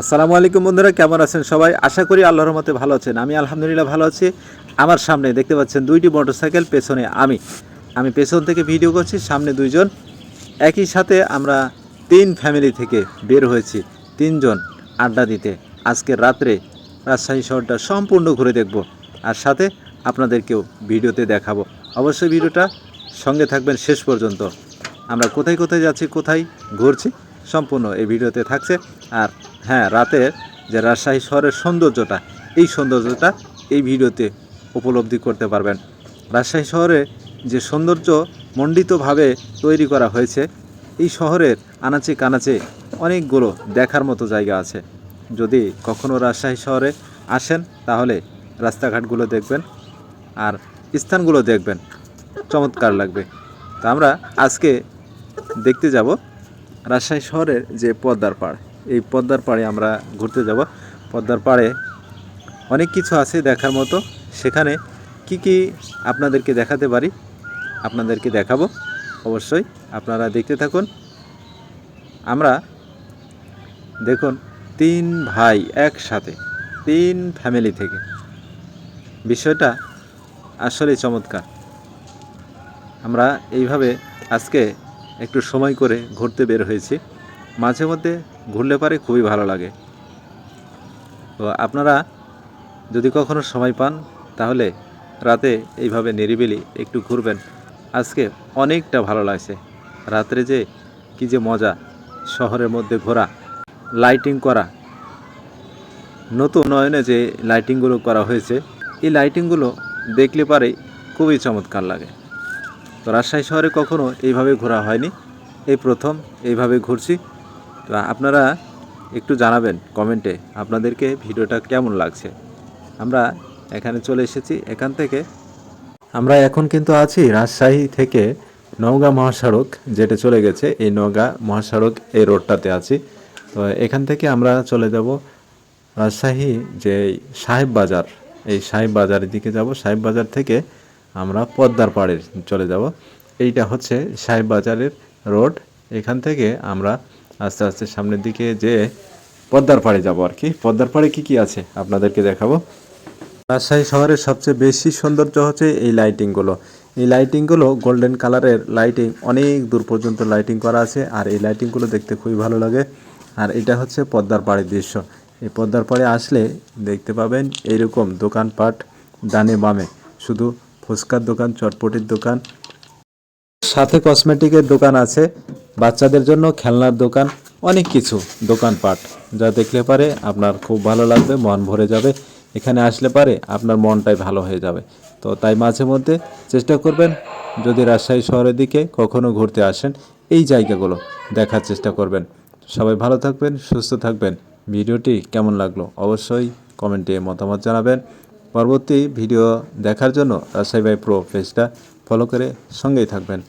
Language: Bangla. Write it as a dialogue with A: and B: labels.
A: আসসালামু আলাইকুম বন্ধুরা, কেমন আছেন সবাই? আশা করি আল্লাহর মতে ভালো আছেন। আমি আলহামদুলিল্লাহ ভালো আছি। আমার সামনে দেখতে পাচ্ছেন দুইটি মোটরসাইকেল, পেছনে আমি। আমি পেছন থেকে ভিডিও করছি, সামনে দুইজন। একই সাথে আমরা তিন ফ্যামিলি থেকে বের হয়েছি, তিনজন আড্ডা দিতে। আজকে রাত্রে রাজশাহী শহরটা সম্পূর্ণ ঘুরে দেখব। আর সাথে আপনাদেরকেও ভিডিওতে দেখাবো। অবশ্যই ভিডিওটা সঙ্গে থাকবেন শেষ পর্যন্ত। আমরা কোথায় কোথায় যাচ্ছি, কোথায় ঘুরছি, সম্পূর্ণ এই ভিডিওতে থাকছে। আর হ্যাঁ রাতে যে রাজশাহী শহরের সৌন্দর্যটা, এই সৌন্দর্যটা এই ভিডিওতে উপলব্ধি করতে পারবেন। রাজশাহী শহরে যে সৌন্দর্য মণ্ডিতভাবে তৈরি করা হয়েছে, এই শহরের আনাচে কানাচে অনেকগুলো দেখার মতো জায়গা আছে। যদি কখনো রাজশাহী শহরে আসেন, তাহলে রাস্তাঘাটগুলো দেখবেন আর স্থানগুলো দেখবেন। চমৎকার লাগবে। তা আমরা আজকে দেখতে যাব রাজশাহী শহরের যে পদ্মার পাড়। এই পদ্মার পাড়ে আমরা ঘুরতে যাব। পদ্মার পাড়ে অনেক কিছু আছে দেখার মতো। সেখানে কি কি আপনাদেরকে দেখাতে পারি, আপনাদেরকে দেখাবো। অবশ্যই আপনারা দেখতে থাকুন। আমরা দেখুন, তিন ভাই একসাথে, তিন ফ্যামিলি থেকে। বিষয়টা আসলে চমৎকার। আমরা এইভাবে আজকে একটু সময় করে ঘুরতে বের হয়েছি। মাঝে মধ্যে ঘুরলে পারে খুবই ভালো লাগে। তো আপনারা যদি কখনো সময় পান, তাহলে রাতে এইভাবে নিরিবিলি একটু ঘুরবেন। আজকে অনেকটা ভালো লাগছে। রাত্রে যে কি যে মজা, শহরের মধ্যে ঘোরা লাইটিং করা। নতুন নয়নে যে লাইটিংগুলো করা হয়েছে, এই লাইটিংগুলো দেখলে পারে খুবই চমৎকার লাগে। তো রাজশাহী শহরে কখনো এইভাবে ঘোরা হয়নি। এই প্রথম, এইভাবে ঘুরছি। তো আপনারা একটু জানাবেন কমেন্টে আপনাদেরকে ভিডিওটা কেমন লাগছে। আমরা এখানে চলে এসেছি, এখান থেকে আমরা এখন কিন্তু আছি রাজশাহী থেকে নওগাঁ মহাসড়ক যেটা চলে গেছে। এই নওগাঁ মহাসড়ক এই রোডটাতে আছি। তো এখান থেকে আমরা চলে যাব রাজশাহী যে সাহেব বাজার। এই সাহেব বাজারের দিকে যাব। সাহেব বাজার থেকে আমরা পদ্মার পাড়ে চলে যাব। এইটা হচ্ছে সাহেব বাজারের রোড। এখান থেকে আমরা আস্তে আস্তে সামনের দিকে যে পদ্মার পাড়ে যাব আর কি। পদ্মার পাড়ে কি কি আছে? আপনাদেরকে দেখাবো। রাজশাহী শহরের সবচেয়ে বেশি সৌন্দর্য হচ্ছে এই লাইটিংগুলো এই লাইটিংগুলো গোল্ডেন কালারের লাইটিং অনেক দূর পর্যন্ত লাইটিং করা আছে আর এই লাইটিংগুলো দেখতে খুবই ভালো লাগে। আর এটা হচ্ছে পদ্মার পাড়ের দৃশ্য। এই পদ্মার পাড়ে আসলে দেখতে পাবেন এইরকম দোকানপাট ডানে বামে। শুধু ফুচকার দোকান, চটপটির দোকান। সাথে কসমেটিকের দোকান আছে। বাচ্চাদের জন্য খেলনার দোকান, অনেক কিছু দোকানপাট, যা দেখলে পারে আপনার খুব ভালো লাগবে, মন ভরে যাবে। এখানে আসলে পারে আপনার মনটাই ভালো হয়ে যাবে। তো তাই মাঝে মধ্যে চেষ্টা করবেন, যদি রাজশাহী শহরের দিকে কখনো ঘুরতে আসেন, এই জায়গাগুলো দেখার চেষ্টা করবেন। সবাই ভালো থাকবেন, সুস্থ থাকবেন। ভিডিওটি কেমন লাগল অবশ্যই কমেন্টে মতামত জানাবেন। পরবর্তী ভিডিও দেখার জন্য রাজশাহী বাই প্রো পেজটা ফলো করে সঙ্গেই থাকবেন।